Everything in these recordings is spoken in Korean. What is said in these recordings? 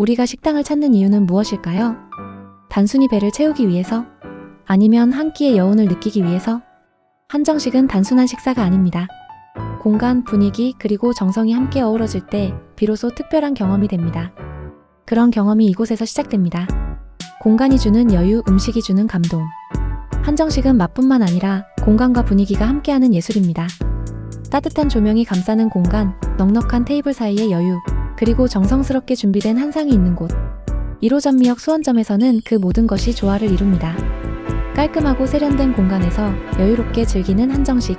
우리가 식당을 찾는 이유는 무엇일까요? 단순히 배를 채우기 위해서? 아니면 한 끼의 여운을 느끼기 위해서? 한정식은 단순한 식사가 아닙니다. 공간, 분위기, 그리고 정성이 함께 어우러질 때 비로소 특별한 경험이 됩니다. 그런 경험이 이곳에서 시작됩니다. 공간이 주는 여유, 음식이 주는 감동. 한정식은 맛뿐만 아니라 공간과 분위기가 함께하는 예술입니다. 따뜻한 조명이 감싸는 공간, 넉넉한 테이블 사이의 여유, 그리고 정성스럽게 준비된 한상이 있는 곳. 1호점미역 수원점에서는 그 모든 것이 조화를 이룹니다. 깔끔하고 세련된 공간에서 여유롭게 즐기는 한정식.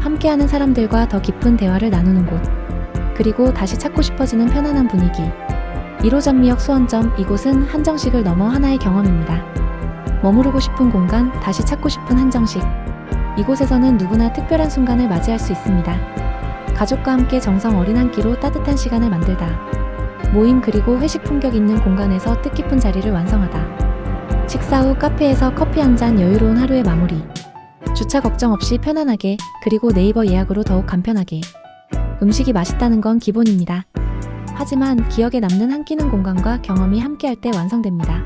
함께하는 사람들과 더 깊은 대화를 나누는 곳. 그리고 다시 찾고 싶어지는 편안한 분위기. 1호점미역 수원점 이곳은 한정식을 넘어 하나의 경험입니다. 머무르고 싶은 공간, 다시 찾고 싶은 한정식. 이곳에서는 누구나 특별한 순간을 맞이할 수 있습니다. 가족과 함께 정성 어린 한 끼로 따뜻한 시간을 만들다. 모임 그리고 회식 품격 있는 공간에서 뜻깊은 자리를 완성하다. 식사 후 카페에서 커피 한 잔 여유로운 하루의 마무리. 주차 걱정 없이 편안하게, 그리고 네이버 예약으로 더욱 간편하게. 음식이 맛있다는 건 기본입니다. 하지만 기억에 남는 한 끼는 공간과 경험이 함께할 때 완성됩니다.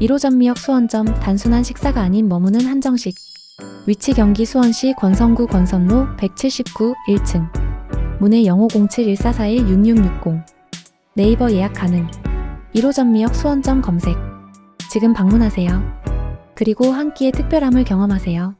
1호점미역 수원점 단순한 식사가 아닌 머무는 한정식. 위치 경기 수원시 권성구 권선로 179 1층. 문의 0507-1441-6660. 네이버 예약 가능. 1호점미역 수원점 검색. 지금 방문하세요. 그리고 한 끼의 특별함을 경험하세요.